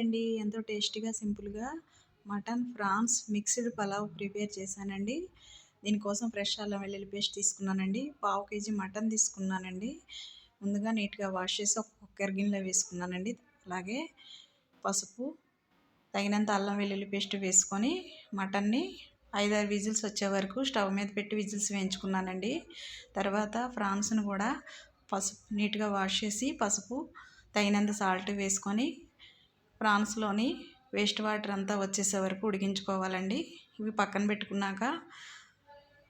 అండి. ఎంతో టేస్టీగా సింపుల్గా mutton prawns mixed pulao prepare చేశానండి. దీనికోసం ఫ్రెష్ అల్లం వెల్లుల్లి పేస్ట్ తీసుకున్నానండి. పావు కేజీ మటన్ తీసుకున్నానండి. ముందుగా నీట్గా వాష్ చేసి ఒక కుక్కర్ గిన్నెలో వేసుకున్నానండి. అలాగే పసుపు తగినంత అల్లం వెల్లుల్లి పేస్ట్ వేసుకొని మటన్ని ఐదారు విజిల్స్ వచ్చే వరకు స్టవ్ మీద పెట్టి విజిల్స్ వేయించుకున్నానండి. తర్వాత ఫ్రాన్స్ను కూడా పసుపు నీట్గా వాష్ చేసి పసుపు తగినంత సాల్ట్ వేసుకొని ప్రాన్స్లోని వేస్ట్ వాటర్ అంతా వచ్చేసే వరకు ఉడికించుకోవాలండి. ఇవి పక్కన పెట్టుకున్నాక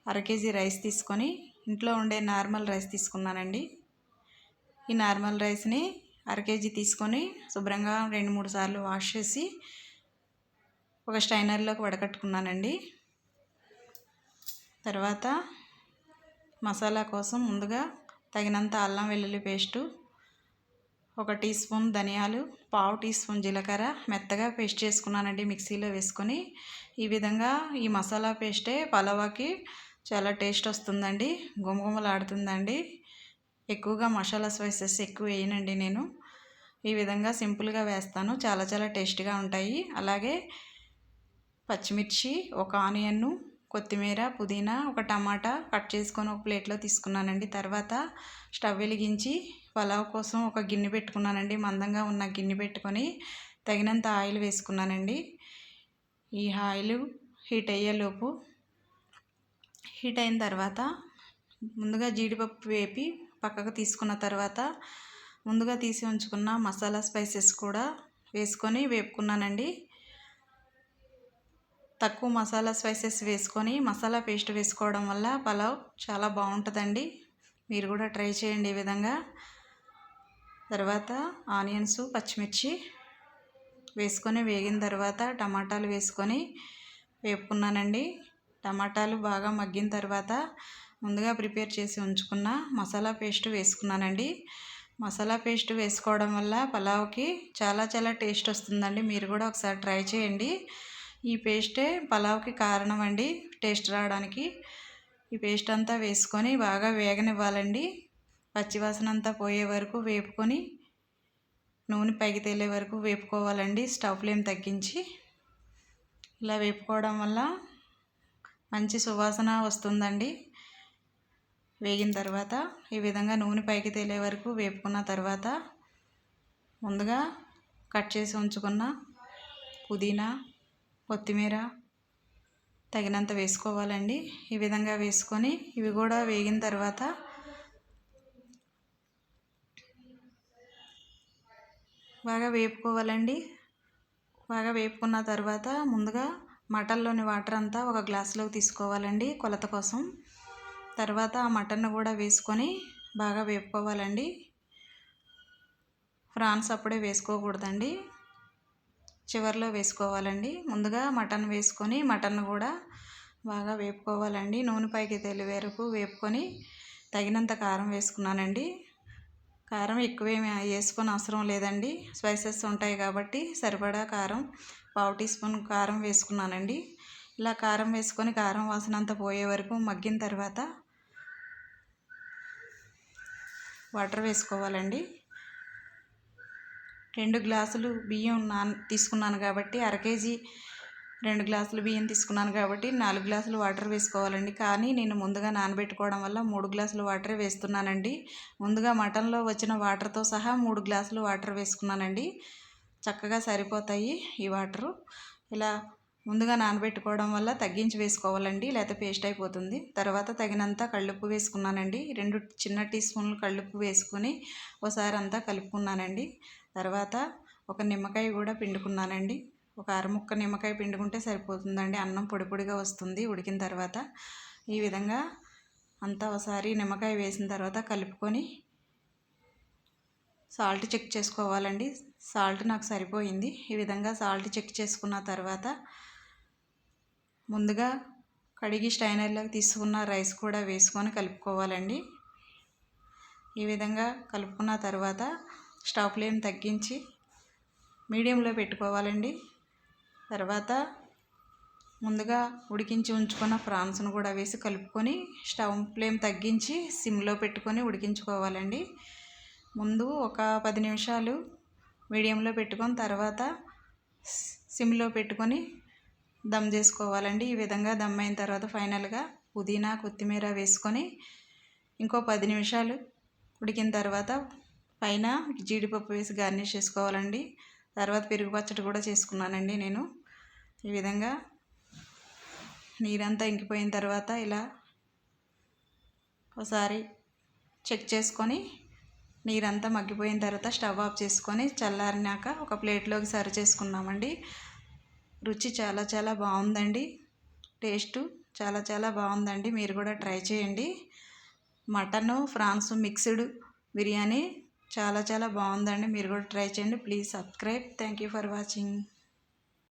అర కేజీ రైస్ తీసుకొని ఇంట్లో ఉండే నార్మల్ రైస్ తీసుకున్నానండి. ఈ నార్మల్ రైస్ని అర కేజీ తీసుకొని శుభ్రంగా రెండు మూడు సార్లు వాష్ చేసి ఒక స్టైనర్లోకి వడకట్టుకున్నానండి. తర్వాత మసాలా కోసం ముందుగా తగినంత అల్లం వెల్లుల్లి పేస్టు ఒక టీ స్పూన్ ధనియాలు పావు టీ స్పూన్ జీలకర్ర మెత్తగా పేస్ట్ చేసుకున్నానండి మిక్సీలో వేసుకొని. ఈ విధంగా ఈ మసాలా పేస్టే పలావాకి చాలా టేస్ట్ వస్తుందండి గుమగుమలాడుతుందండి. ఎక్కువగా మసాలా స్పైసెస్ ఎక్కువ వేయనండి నేను. ఈ విధంగా సింపుల్గా వేస్తాను చాలా చాలా టేస్ట్గా ఉంటాయి. అలాగే పచ్చిమిర్చి ఒక ఆనియన్ను కొత్తిమీర పుదీనా ఒక టమాటా కట్ చేసుకొని ఒక ప్లేట్లో తీసుకున్నానండి. తర్వాత స్టవ్ వెలిగించి పలావ్ కోసం ఒక గిన్నె పెట్టుకున్నానండి. మందంగా ఉన్న గిన్నె పెట్టుకొని తగినంత ఆయిల్ వేసుకున్నానండి. ఈ ఆయిల్ హీట్ అయ్యేలోపు హీట్ అయిన తర్వాత ముందుగా జీడిపప్పు వేపి పక్కకు తీసుకున్న తర్వాత ముందుగా తీసి ఉంచుకున్న మసాలా స్పైసెస్ కూడా వేసుకొని వేపుకున్నానండి. తక్కువ మసాలా స్పైసెస్ వేసుకొని మసాలా పేస్ట్ వేసుకోవడం వల్ల పలావ్ చాలా బాగుంటుందండి. మీరు కూడా ట్రై చేయండి ఈ విధంగా. తర్వాత ఆనియన్స్ పచ్చిమిర్చి వేసుకొని వేగిన తర్వాత టమాటాలు వేసుకొని వేపుకున్నానండి. టమాటాలు బాగా మగ్గిన తర్వాత ముందుగా ప్రిపేర్ చేసి ఉంచుకున్న మసాలా పేస్ట్ వేసుకున్నానండి. మసాలా పేస్ట్ వేసుకోవడం వల్ల పలావ్కి చాలా చాలా టేస్ట్ వస్తుందండి. మీరు కూడా ఒకసారి ట్రై చేయండి. ఈ పేస్టే పలావ్కి కారణం అండి టేస్ట్ రావడానికి. ఈ పేస్ట్ అంతా వేసుకొని బాగా వేగనివ్వాలండి. పచ్చివాసన అంతా పోయే వరకు వేపుకొని నూనె పైకి తేలే వరకు వేపుకోవాలండి. స్టవ్ ఫ్లేమ్ తగ్గించి ఇలా వేపుకోవడం వల్ల మంచి సువాసన వస్తుందండి. వేగిన తర్వాత ఈ విధంగా నూనె పైకి తేలే వరకు వేపుకున్న తర్వాత ముందుగా కట్ చేసి ఉంచుకున్న పుదీనా కొత్తిమీర తగినంత వేసుకోవాలండి. ఈ విధంగా వేసుకొని ఇవి కూడా వేగిన తర్వాత బాగా వేపుకోవాలండి. బాగా వేపుకున్న తర్వాత ముందుగా మటన్లోని వాటర్ అంతా ఒక గ్లాసులోకి తీసుకోవాలండి కొలత కోసం. తర్వాత ఆ మటన్ కూడా వేసుకొని బాగా వేపుకోవాలండి. ఫ్రాన్స్ అప్పుడే వేసుకోకూడదండి. చివరిలో వేసుకోవాలండి. ముందుగా మటన్ వేసుకొని మటన్ కూడా బాగా వేపుకోవాలండి. నూనె పైకి తెలి వరకు వేపుకొని తగినంత కారం వేసుకున్నానండి. కారం ఎక్కువేమి వేసుకొని అవసరం లేదండి. స్పైసెస్ ఉంటాయి కాబట్టి సరిపడా కారం పావు టీ స్పూన్ కారం వేసుకున్నానండి. ఇలా కారం వేసుకొని కారం వాసన అంతా పోయే వరకు మగ్గిన తర్వాత వాటర్ వేసుకోవాలండి. రెండు గ్లాసులు బియ్యం నాన్ తీసుకున్నాను కాబట్టి అర కేజీ రెండు గ్లాసులు బియ్యం తీసుకున్నాను కాబట్టి నాలుగు గ్లాసులు వాటర్ వేసుకోవాలండి. కానీ నేను ముందుగా నానబెట్టుకోవడం వల్ల మూడు గ్లాసులు వాటరే వేస్తున్నానండి. ముందుగా మటన్లో వచ్చిన వాటర్తో సహా మూడు గ్లాసులు వాటర్ వేసుకున్నానండి. చక్కగా సరిపోతాయి ఈ వాటరు. ఇలా ముందుగా నానబెట్టుకోవడం వల్ల తగ్గించి వేసుకోవాలండి లేకపోతే పేస్ట్ అయిపోతుంది. తర్వాత తగినంత కళ్ళుప్పు వేసుకున్నానండి. రెండు చిన్న టీ స్పూన్లు కళ్ళుప్పు వేసుకొని ఒకసారి అంతా కలుపుకున్నానండి. తర్వాత ఒక నిమ్మకాయ కూడా పిండుకున్నానండి. ఒక అరముక్క నిమ్మకాయ పిండుకుంటే సరిపోతుందండి. అన్నం పొడి పొడిగా వస్తుంది ఉడికిన తర్వాత. ఈ విధంగా అంతా ఒకసారి నిమ్మకాయ వేసిన తర్వాత కలుపుకొని సాల్ట్ చెక్ చేసుకోవాలండి. సాల్ట్ నాకు సరిపోయింది. ఈ విధంగా సాల్ట్ చెక్ చేసుకున్న తర్వాత ముందుగా కడిగి స్టైనర్లోకి తీసుకున్న రైస్ కూడా వేసుకొని కలుపుకోవాలండి. ఈ విధంగా కలుపుకున్న తర్వాత స్టవ్ ఫ్లేమ్ తగ్గించి మీడియంలో పెట్టుకోవాలండి. తర్వాత ముందుగా ఉడికించి ఉంచుకున్న ఫ్రాన్స్ను కూడా వేసి కలుపుకొని స్టవ్ ఫ్లేమ్ తగ్గించి సిమ్లో పెట్టుకొని ఉడికించుకోవాలండి. ముందు ఒక పది నిమిషాలు మీడియంలో పెట్టుకొని తర్వాత సిమ్లో పెట్టుకొని దమ్ చేసుకోవాలండి. ఈ విధంగా దమ్ అయిన తర్వాత ఫైనల్గా పుదీనా కొత్తిమీర వేసుకొని ఇంకో పది నిమిషాలు ఉడికిన తర్వాత పైన జీడిపప్పు వేసి గార్నిష్ చేసుకోవాలండి. తర్వాత పెరుగు పచ్చడి కూడా చేసుకున్నానండి నేను. ఈ విధంగా నీరంతా ఇంకిపోయిన తర్వాత ఇలా ఒకసారి చెక్ చేసుకొని నీరంతా మగ్గిపోయిన తర్వాత స్టవ్ ఆఫ్ చేసుకొని చల్లారినాక ఒక ప్లేట్లోకి సర్వ్ చేసుకున్నామండి. రుచి చాలా చాలా బాగుందండి. టేస్ట్ చాలా చాలా బాగుందండి. మీరు కూడా ట్రై చేయండి. మటను ఫ్రాన్స్ మిక్స్డ్ బిర్యానీ చాలా చాలా బాగుందండి. మీరు కూడా ట్రై చేయండి. Please subscribe. Thank you for watching.